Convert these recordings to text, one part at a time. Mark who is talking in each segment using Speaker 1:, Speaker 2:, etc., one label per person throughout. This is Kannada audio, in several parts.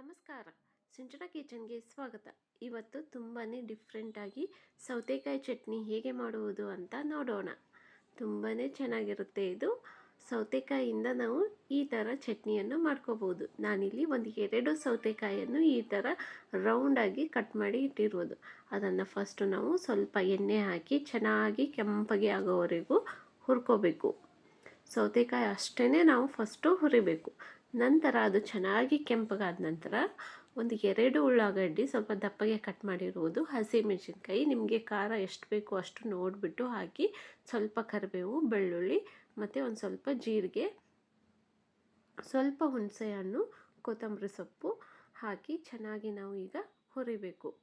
Speaker 1: ನಮಸ್ಕಾರ. ಸಿಂಚನ ಕಿಚನ್ಗೆ ಸ್ವಾಗತ. ಇವತ್ತು ತುಂಬಾ ಡಿಫ್ರೆಂಟಾಗಿ ಸೌತೆಕಾಯಿ ಚಟ್ನಿ ಹೇಗೆ ಮಾಡುವುದು ಅಂತ ನೋಡೋಣ. ತುಂಬಾ ಚೆನ್ನಾಗಿರುತ್ತೆ ಇದು. ಸೌತೆಕಾಯಿಯಿಂದ ನಾವು ಈ ಥರ ಚಟ್ನಿಯನ್ನು ಮಾಡ್ಕೋಬೋದು ನಾನಿಲ್ಲಿ ಒಂದು ಎರಡು ಸೌತೆಕಾಯಿಯನ್ನು ಈ ಥರ ರೌಂಡಾಗಿ ಕಟ್ ಮಾಡಿ ಇಟ್ಟಿರೋದು. ಅದನ್ನು ಫಸ್ಟು ನಾವು ಸ್ವಲ್ಪ ಎಣ್ಣೆ ಹಾಕಿ ಚೆನ್ನಾಗಿ ಕೆಂಪಗೆ ಆಗೋವರೆಗೂ ಹುರ್ಕೋಬೇಕು. ಸೌತೆಕಾಯಿ ಅಷ್ಟೇ ನಾವು ಫಸ್ಟು ಹುರಿಬೇಕು. ನಂತರ ಅದು ಚೆನ್ನಾಗಿ ಕೆಂಪಗಾದ ನಂತರ ಒಂದು ಎರಡು ಉಳ್ಳಾಗಡ್ಡಿ ಸ್ವಲ್ಪ ದಪ್ಪಗೆ ಕಟ್ ಮಾಡಿರುವುದು. ಹಸಿಮೆಣಸಿನ್ಕಾಯಿ ನಿಮಗೆ ಖಾರ ಎಷ್ಟು ಬೇಕು ಅಷ್ಟು ನೋಡಿಬಿಟ್ಟು ಹಾಕಿ ಸ್ವಲ್ಪ ಕರಿಬೇವು, ಬೆಳ್ಳುಳ್ಳಿ ಮತ್ತು ಒಂದು ಸ್ವಲ್ಪ ಜೀರಿಗೆ, ಸ್ವಲ್ಪ ಹುಣಸೆಹಣ್ಣು, ಕೊತ್ತಂಬರಿ ಸೊಪ್ಪು ಹಾಕಿ ಚೆನ್ನಾಗಿ ನಾವು ಈಗ ಹುರಿಬೇಕು.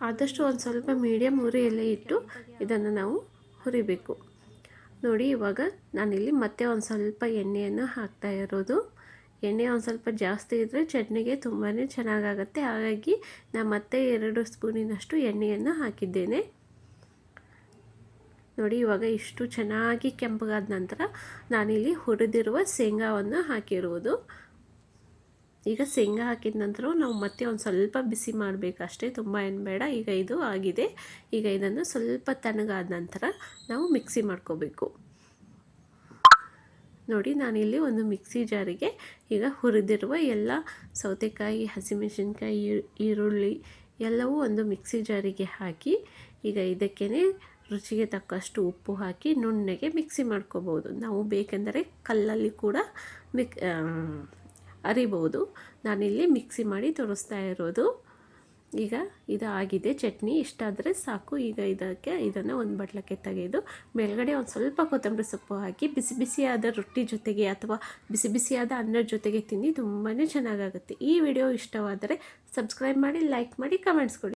Speaker 1: ಆದಷ್ಟು ಒಂದು ಸ್ವಲ್ಪ ಮೀಡಿಯಮ್ ಉರಿಯಲ್ಲೇ ಇಟ್ಟು ಇದನ್ನು ನಾವು ಹುರಿಬೇಕು. ನೋಡಿ, ಇವಾಗ ನಾನಿಲ್ಲಿ ಮತ್ತೆ ಒಂದು ಸ್ವಲ್ಪ ಎಣ್ಣೆಯನ್ನು ಹಾಕ್ತಾ ಇರೋದು. ಎಣ್ಣೆ ಒಂದು ಸ್ವಲ್ಪ ಜಾಸ್ತಿ ಇದ್ದರೆ ಚಟ್ನಿಗೆ ತುಂಬಾ ಚೆನ್ನಾಗಾಗತ್ತೆ. ಹಾಗಾಗಿ ನಾನು ಮತ್ತೆ ಎರಡು ಸ್ಪೂನಿನಷ್ಟು ಎಣ್ಣೆಯನ್ನು ಹಾಕಿದ್ದೇನೆ. ನೋಡಿ, ಇವಾಗ ಇಷ್ಟು ಚೆನ್ನಾಗಿ ಕೆಂಪಗಾದ ನಂತರ ನಾನಿಲ್ಲಿ ಹುರಿದಿರುವ ಶೇಂಗಾವನ್ನು ಹಾಕಿರುವುದು ಈಗ ಶೇಂಗಾ ಹಾಕಿದ ನಂತರ ನಾವು ಮತ್ತೆ ಒಂದು ಸ್ವಲ್ಪ ಬಿಸಿ ಮಾಡಬೇಕಷ್ಟೇ, ತುಂಬ ಏನು ಬೇಡ, ಈಗ ಇದು ಆಗಿದೆ. ಈಗ ಇದನ್ನು ಸ್ವಲ್ಪ ತಣ್ಣಗಾದ ನಂತರ ನಾವು ಮಿಕ್ಸಿ ಮಾಡ್ಕೋಬೇಕು. ನೋಡಿ, ನಾನಿಲ್ಲಿ ಒಂದು ಮಿಕ್ಸಿ ಜಾರಿಗೆ ಈಗ ಹುರಿದಿರುವ ಎಲ್ಲ ಸೌತೆಕಾಯಿ, ಹಸಿಮೆಣಸಿನ್ಕಾಯಿ, ಈರುಳ್ಳಿ ಎಲ್ಲವೂ ಒಂದು ಮಿಕ್ಸಿ ಜಾರಿಗೆ ಹಾಕಿ ಈಗ ಇದಕ್ಕೇ ರುಚಿಗೆ ತಕ್ಕಷ್ಟು ಉಪ್ಪು ಹಾಕಿ ನುಣ್ಣಗೆ ಮಿಕ್ಸಿ ಮಾಡ್ಕೋಬೋದು. ನಾವು ಬೇಕೆಂದರೆ ಕಲ್ಲಲ್ಲಿ ಕೂಡ ಮಿಕ್ ಅರಿಬೋದು ನಾನಿಲ್ಲಿ ಮಿಕ್ಸಿ ಮಾಡಿ ತೋರಿಸ್ತಾ ಇರೋದು. ಈಗ ಇದು ಆಗಿದೆ ಚಟ್ನಿ. ಇಷ್ಟಾದರೆ ಸಾಕು. ಈಗ ಇದಕ್ಕೆ, ಇದನ್ನು ಒಂದು ಬಟ್ಲಕ್ಕೆ ತೆಗೆದು ಮೇಲ್ಗಡೆ ಒಂದು ಸ್ವಲ್ಪ ಕೊತ್ತಂಬರಿ ಸೊಪ್ಪು ಹಾಕಿ ಬಿಸಿ ಬಿಸಿಯಾದ ರೊಟ್ಟಿ ಜೊತೆಗೆ ಅಥವಾ ಬಿಸಿ ಬಿಸಿಯಾದ ಅನ್ನದ ಜೊತೆಗೆ ತಿಂದು ತುಂಬಾ ಚೆನ್ನಾಗಾಗುತ್ತೆ. ಈ ವಿಡಿಯೋ ಇಷ್ಟವಾದರೆ ಸಬ್ಸ್ಕ್ರೈಬ್ ಮಾಡಿ, ಲೈಕ್ ಮಾಡಿ, ಕಮೆಂಟ್ಸ್ ಕೊಡಿ.